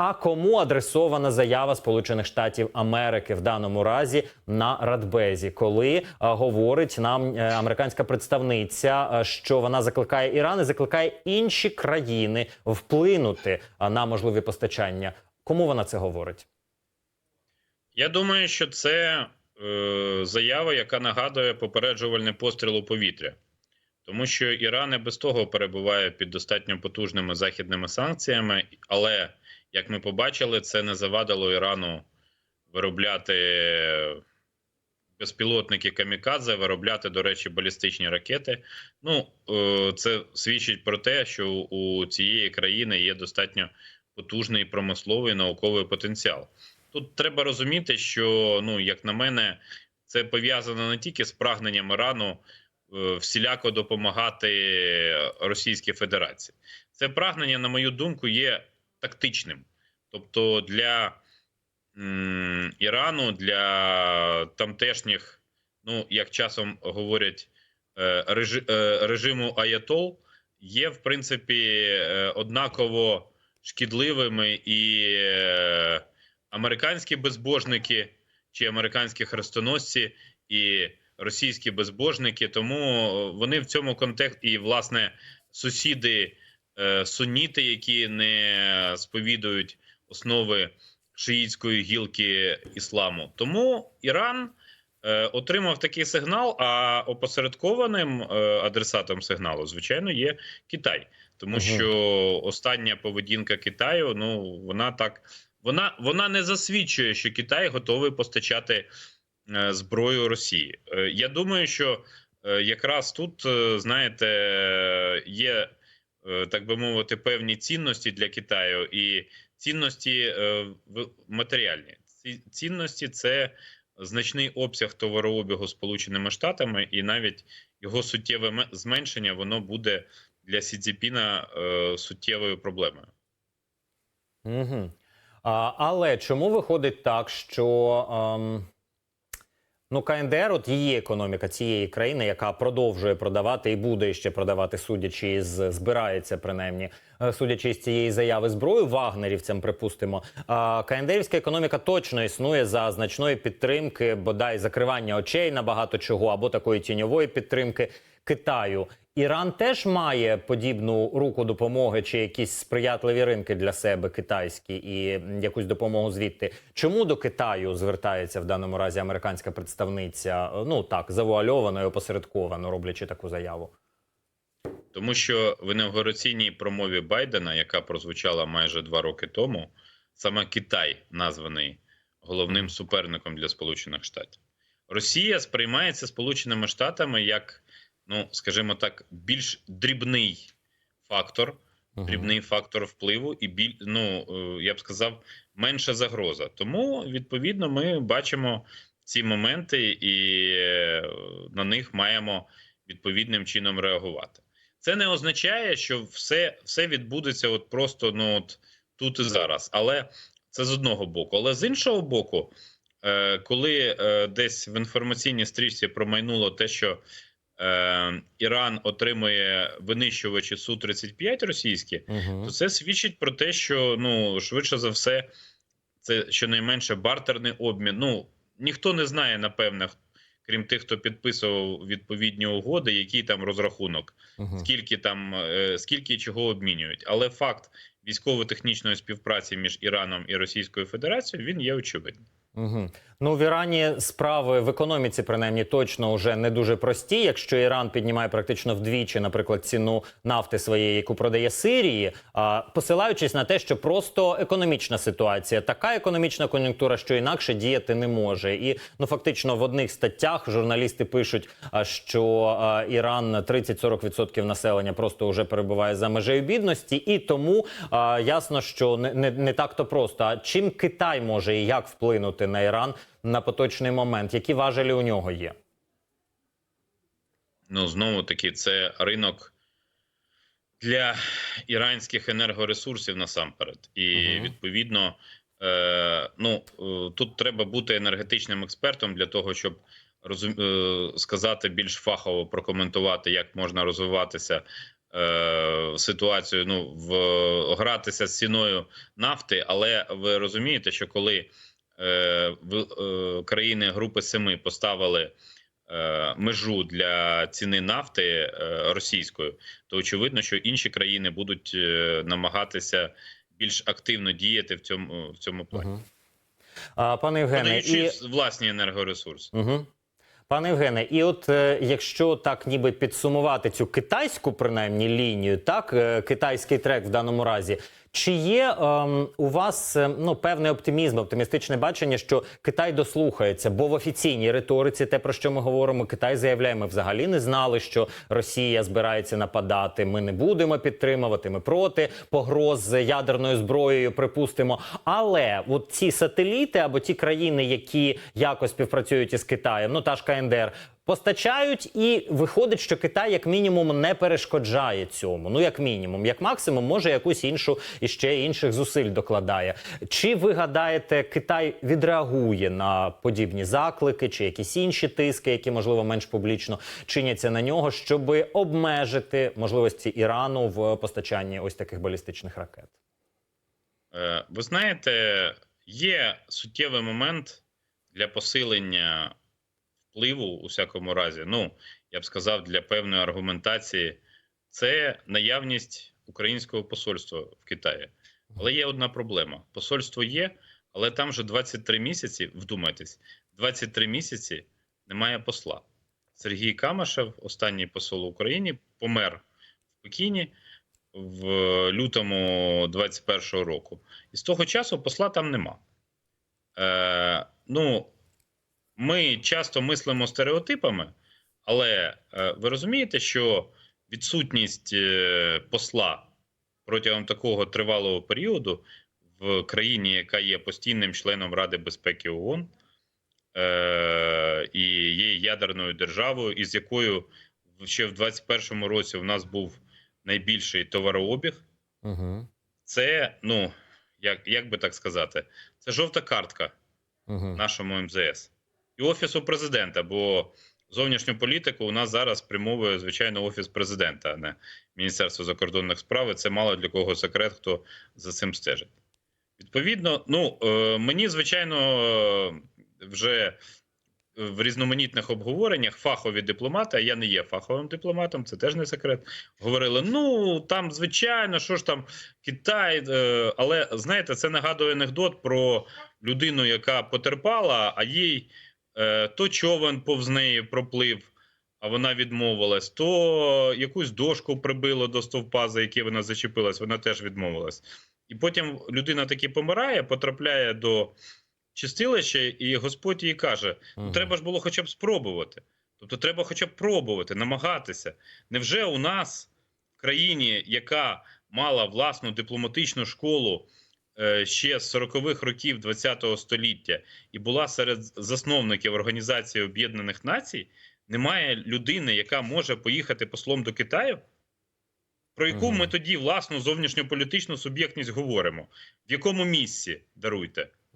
А кому адресована заява Сполучених Штатів Америки в даному разі на Радбезі, коли е, говорить нам е, американська представниця, е, що вона закликає Іран і закликає інші країни вплинути е, на можливі постачання? Кому вона це говорить? Я думаю, що це е, заява, яка нагадує попереджувальний постріл у повітря, тому що Іран і без того перебуває під достатньо потужними західними санкціями, але як ми побачили, це не завадило Ірану виробляти безпілотники камікадзе, виробляти, до речі, балістичні ракети. Ну, е, це свідчить про те, що у цієї країни є достатньо потужний промисловий науковий потенціал. Тут треба розуміти, що ну, як на мене, це пов'язано не тільки з прагненням Ірану е, всіляко допомагати Російській Федерації. Це прагнення, на мою думку, є тактичним. Тобто для м, Ірану, для тамтешніх, ну як часом говорять, е, режи, е, режиму Аятол є в принципі е, однаково шкідливими і американські безбожники чи американські хрестоносці і російські безбожники. Тому вони в цьому контексті і власне сусіди сунніти, які не сповідують основи шиїцької гілки ісламу. Тому Іран е, отримав такий сигнал. А опосередкованим е, адресатом сигналу, звичайно, є Китай, тому Мгм. що остання поведінка Китаю, ну вона так. Вона вона не засвідчує, що Китай готовий постачати е, зброю Росії. Е, я думаю, що е, якраз тут, е, знаєте, є, е, так би мовити, певні цінності для Китаю, і цінності е, матеріальні. Ці цінності це значний обсяг товарообігу Сполученими Штатами, і навіть його суттєве зменшення воно буде для Сідзіпіна е, суттєвою проблемою. Угу. А, але чому виходить так, що ем, ну, КНДР, от її економіка цієї країни, яка продовжує продавати і буде ще продавати, судячи з збирається принаймні, е, судячи з цієї заяви зброю вагнерівцям, припустимо. А КНДРівська економіка точно існує за значної підтримки, бодай закривання очей на багато чого, або такої тіньової підтримки Китаю. Іран теж має подібну руку допомоги чи якісь сприятливі ринки для себе китайські і якусь допомогу звідти. Чому до Китаю звертається в даному разі американська представниця? Ну так завуальовано і опосередковано, роблячи таку заяву. Тому що в інаугураційній промові Байдена, яка прозвучала майже два роки тому, саме Китай названий головним суперником для Сполучених Штатів. Росія сприймається Сполученими Штатами як, ну скажімо так, більш дрібний фактор, дрібний фактор впливу, і біль, ну е, я б сказав, менша загроза. Тому відповідно ми бачимо ці моменти і е, на них маємо відповідним чином реагувати. Це не означає, що все, все відбудеться от просто ну от тут і зараз. Але це з одного боку. Але з іншого боку, е, коли е, десь в інформаційній стрічці промайнуло те, що Іран отримує винищувачі су 35 російські, Угу. то це свідчить про те, що ну швидше за все, це щонайменше бартерний обмін. Ну ніхто не знає, напевне, крім тих, хто підписував відповідні угоди, який там розрахунок, Угу. скільки там е, скільки чого обмінюють. Але факт військово-технічної співпраці між Іраном і Російською Федерацією він є очевидним. Угу. Ну в Ірані справи в економіці, принаймні, точно вже не дуже прості. Якщо Іран піднімає практично вдвічі, наприклад, ціну нафти своєї, яку продає Сирії, а, посилаючись на те, що просто економічна ситуація, така економічна кон'юнктура, що інакше діяти не може. І ну фактично в одних статтях журналісти пишуть, що Іран 30-40% населення просто вже перебуває за межею бідності, і тому ясно, що не, не, не так то просто. А чим Китай може і як вплинути на Іран на поточний момент? Які важелі у нього є? Ну знову таки, це ринок для іранських енергоресурсів насамперед, і Мгм. відповідно, е, ну е, тут треба бути енергетичним експертом для того, щоб розум, е, сказати більш фахово прокоментувати, як можна розвиватися е, ситуацію, ну в гратися з ціною нафти, але ви розумієте, що коли країни Групи Семи поставили е, межу для ціни нафти е, російської, то очевидно, що інші країни будуть е, намагатися більш активно діяти в цьому в цьому плані, Угу. А, пане Євгене, і... власні енергоресурси. Угу. Пане Євгене, і от е, якщо так ніби підсумувати цю китайську принаймні лінію, так е, китайський трек в даному разі. Чи є ем, у вас е, ну певний оптимізм, оптимістичне бачення, що Китай дослухається? Бо в офіційній риториці, те про що ми говоримо, Китай заявляє, ми взагалі не знали, що Росія збирається нападати. Ми не будемо підтримувати. Ми проти погроз з ядерною зброєю, припустимо. Але от ці сателіти або ті країни, які якось співпрацюють із Китаєм, ну та ж КНДР, постачають, і виходить, що Китай як мінімум не перешкоджає цьому. Ну як мінімум, як максимум, може якусь іншу і ще інших зусиль докладає. Чи ви гадаєте, Китай відреагує на подібні заклики, чи якісь інші тиски, які можливо менш публічно чиняться на нього, щоб обмежити можливості Ірану в постачанні ось таких балістичних ракет? Е, Ви знаєте, є суттєвий момент для посилення впливу у всякому разі. Ну, я б сказав, для певної аргументації це наявність українського посольства в Китаї. Але є одна проблема: посольство є, але там вже 23 місяці. Вдумайтесь, 23 місяці немає посла. Сергій Камашев, останній посол в Україні, помер в Пекіні в лютому 21-го року. І з того часу посла там нема. Е, ну, ми часто мислимо стереотипами, але е, ви розумієте, що відсутність е, посла протягом такого тривалого періоду в країні, яка є постійним членом Ради безпеки ООН, е, і є ядерною державою, із якою ще в 21-му році у нас був найбільший товарообіг. Угу. Це, ну, як, як би так сказати, це жовта картка Угу. нашому МЗС і офісу президента. Бо зовнішню політику у нас зараз спрямовує звичайно офіс президента, а не Міністерство закордонних справ. Це мало для кого секрет, хто за цим стежить. Відповідно, ну е, мені звичайно вже в різноманітних обговореннях фахові дипломати, а я не є фаховим дипломатом, це теж не секрет. Говорили: ну там, звичайно, що ж там Китай, е, але знаєте, це нагадує анекдот про людину, яка потерпала, а їй то човен повз неї проплив, а вона відмовилась, то якусь дошку прибило до стовпа, за який вона зачепилась, вона теж відмовилась. І потім людина таки помирає, потрапляє до чистилища, і Господь їй каже: ну, треба ж було хоча б спробувати. Тобто, треба хоча б пробувати, намагатися. Невже у нас в країні, яка мала власну дипломатичну школу е, ще з 40-х років ХХ століття і була серед засновників Організації Об'єднаних Націй, немає людини, яка може поїхати послом до Китаю? Про яку ми тоді власну зовнішньополітичну суб'єктність говоримо? В якому місці даруйте?